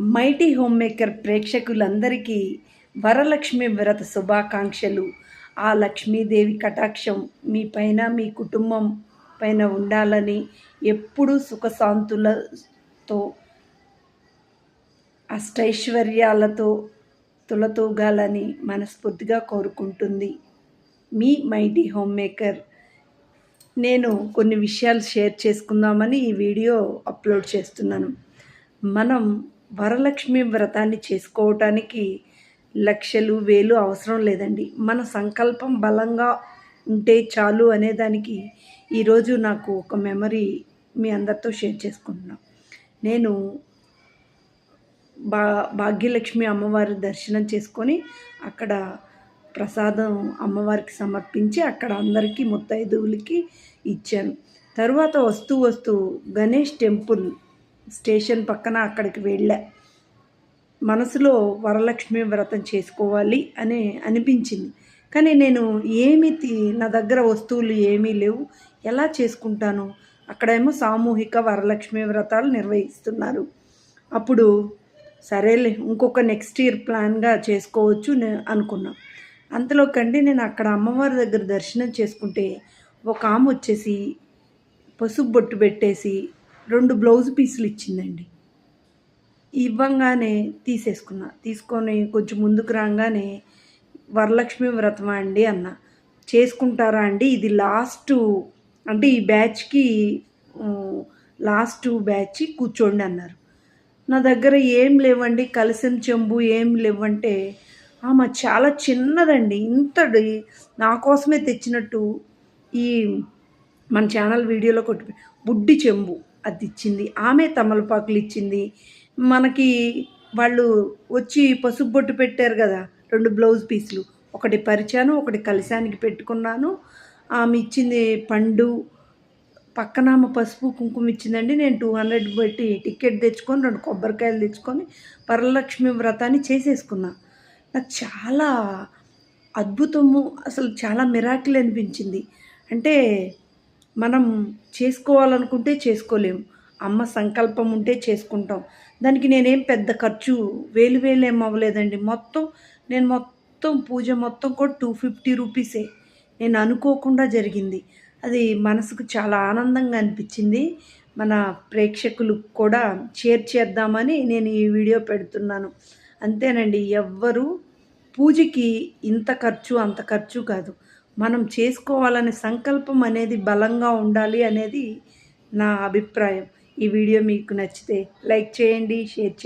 Mighty home maker ప్రేక్షకులందరికీ వరలక్ష్మి వ్రత శుభాకాంక్షలు. ఆ లక్ష్మీదేవి కటాక్షం మీ పైన మీ కుటుంబం పైన ఉండాలని ఎప్పుడూ సుఖశాంతులతో అష్టైశ్వర్యాలతో తులతూగాలని మనస్ఫూర్తిగా కోరుకుంటుంది మీ మైటీ హోమ్ మేకర్ నేను కొన్ని విషయాలు షేర్ చేసుకుందామని ఈ వీడియో అప్లోడ్ చేస్తున్నాను. మనం వరలక్ష్మి వ్రతాన్ని చేసుకోవటానికి లక్షలు వేలు అవసరం లేదండి. మన సంకల్పం బలంగా ఉంటే చాలు అనేదానికి ఈరోజు నాకు ఒక మెమరీ మీ అందరితో షేర్ చేసుకుంటున్నాను నేను బా భాగ్యలక్ష్మి అమ్మవారి దర్శనం చేసుకొని అక్కడ ప్రసాదం అమ్మవారికి సమర్పించి అక్కడ అందరికీ ముత్తైదువులకి ఇచ్చాను. తర్వాత వస్తూ వస్తూ గణేష్ టెంపుల్ స్టేషన్ పక్కన అక్కడికి వెళ్ళా. మనసులో వరలక్ష్మి వ్రతం చేసుకోవాలి అని అనిపించింది. కానీ నేను ఏమి నా దగ్గర వస్తువులు ఏమీ లేవు. ఎలా చేసుకుంటాను? అక్కడేమో సామూహిక వరలక్ష్మి వ్రతాలు నిర్వహిస్తున్నారు. అప్పుడు సరేలే ఇంకొక నెక్స్ట్ ఇయర్ ప్లాన్గా చేసుకోవచ్చు అనుకున్నా. అంతలో కండి నేను అక్కడ అమ్మవారి దగ్గర దర్శనం చేసుకుంటే ఒక ఆమె వచ్చేసి పసుపు బొట్టు పెట్టేసి రెండు బ్లౌజ్ పీసులు ఇచ్చిందండి. ఇవ్వంగానే తీసేసుకున్నా. తీసుకొని కొంచెం ముందుకు రాగానే వరలక్ష్మి వ్రతం అండి అన్న. చేసుకుంటారా అండి? ఇది లాస్ట్ అంటే ఈ బ్యాచ్కి లాస్ట్ బ్యాచ్ కూర్చోండి అన్నారు. నా దగ్గర ఏం లేవండి కలిసం చెంబు ఏం లేవంటే ఆమె చాలా చిన్నదండి. ఇంతటి నా కోసమే తెచ్చినట్టు ఈ మన ఛానల్ వీడియోలో కొట్టి బుడ్డి చెంబు. అది ఇచ్చింది ఆమె తమలపాకులు ఇచ్చింది మనకి వాళ్ళు వచ్చి పసుపు బొట్టు పెట్టారు కదా రెండు బ్లౌజ్ పీసులు. ఒకటి పరిచాను ఒకటి కలిశానికి పెట్టుకున్నాను. ఆమె ఇచ్చింది పండు. పక్కన ఆమె పసుపు కుంకుమ ఇచ్చిందండి. నేను టూ హండ్రెడ్ పెట్టి టికెట్ తెచ్చుకొని రెండు కొబ్బరికాయలు తెచ్చుకొని వరలక్ష్మి వ్రతాన్ని చేసేసుకున్నా. నాకు చాలా అద్భుతము అసలు చాలా మిరాకిల్ అనిపించింది. అంటే మనం చేసుకోవాలనుకుంటే చేసుకోలేము అమ్మ సంకల్పం ఉంటే చేసుకుంటాం. దానికి నేనేం పెద్ద ఖర్చు వేలు వేలు ఏం అవ్వలేదండి. మొత్తం నేను మొత్తం పూజ మొత్తం కూడా టూ ఫిఫ్టీ రూపీసే. నేను అనుకోకుండా జరిగింది. అది మనసుకు చాలా ఆనందంగా అనిపించింది. మన ప్రేక్షకులు కూడా షేర్ చేద్దామని నేను ఈ వీడియో పెడుతున్నాను. అంతేనండి ఎవ్వరు పూజకి ఇంత ఖర్చు అంత ఖర్చు కాదు. మనం చేసుకోవాలనే సంకల్పం అనేది బలంగా ఉండాలి అనేది నా అభిప్రాయం. ఈ వీడియో మీకు నచ్చితే లైక్ చేయండి షేర్ చేయండి.